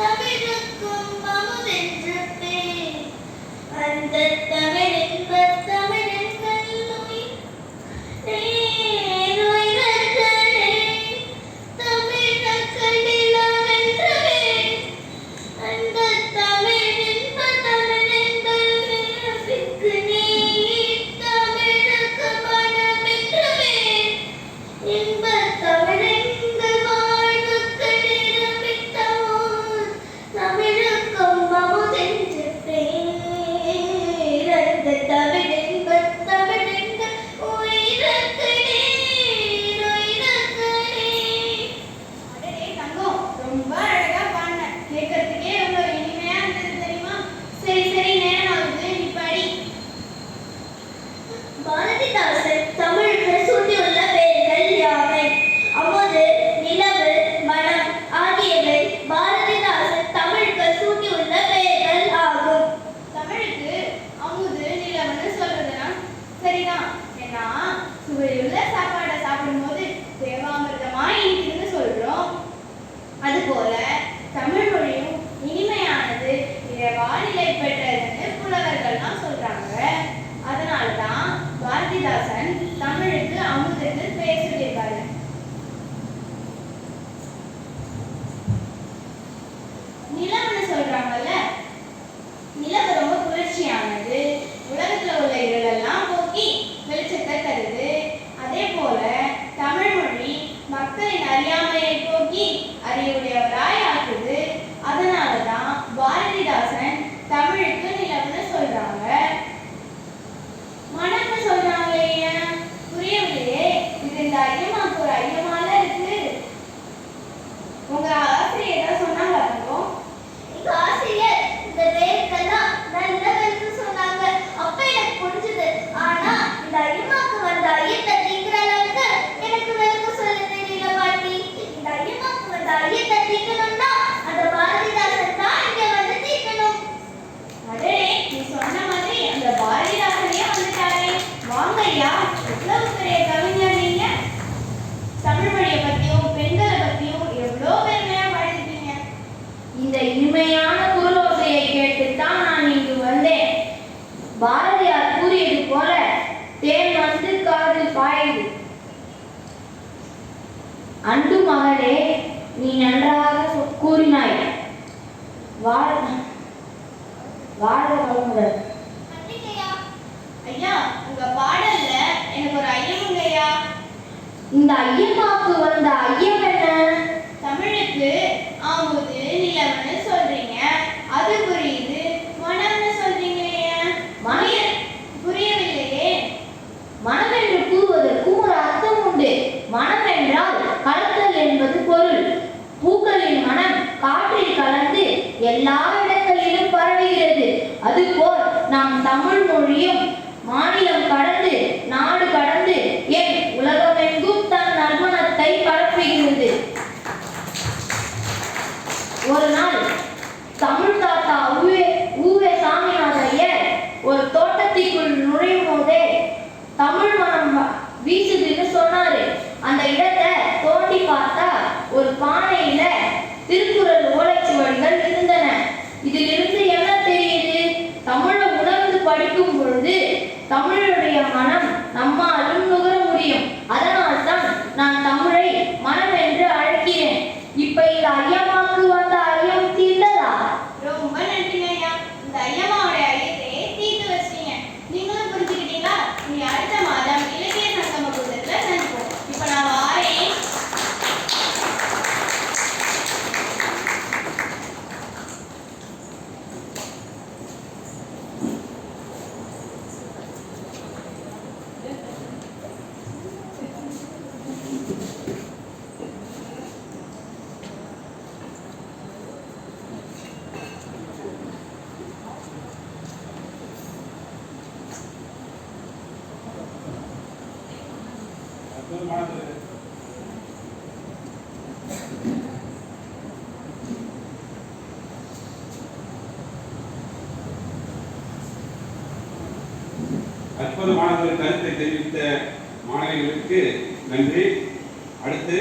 தமிழுக்கும் அமுதென்ற பேர் அந்த தமிழ் இன்பத்த போல தமிழ் மொழியும் இனிமையானது இதை வானிலை பெற்றதுன்னு புலவர்கள்லாம் சொல்றாங்க. அதனால தான் பாரதிதாசன் அறிவுடைய நீ நன்றாக கூறினாய். வாழ வாழ வளமுடன் ஐயா உங்க பாடல்ல எனக்கு ஒரு ஐயமுங்க ஐயா இந்த ஐயமாக்கு வந்த ஐயம் எல்லா இடங்களிலும் பரவுகிறது. அதுபோல் நாம் தமிழ் மொழியும் மாநிலம் கடந்து நாடு கடந்து என் உலகமெங்கும் தன் நறுமணத்தை பரப்புகிறது. ஒரு நாள் தமிழ் தாத்தா ஊவே ஊவே சாமிநாத ஐயர் ஒரு தோட்டத்திற்குள் விதமான அற்புதமான ஒரு கருத்தை தெரிவித்த மாணவிகளுக்கு நன்றி. அடுத்து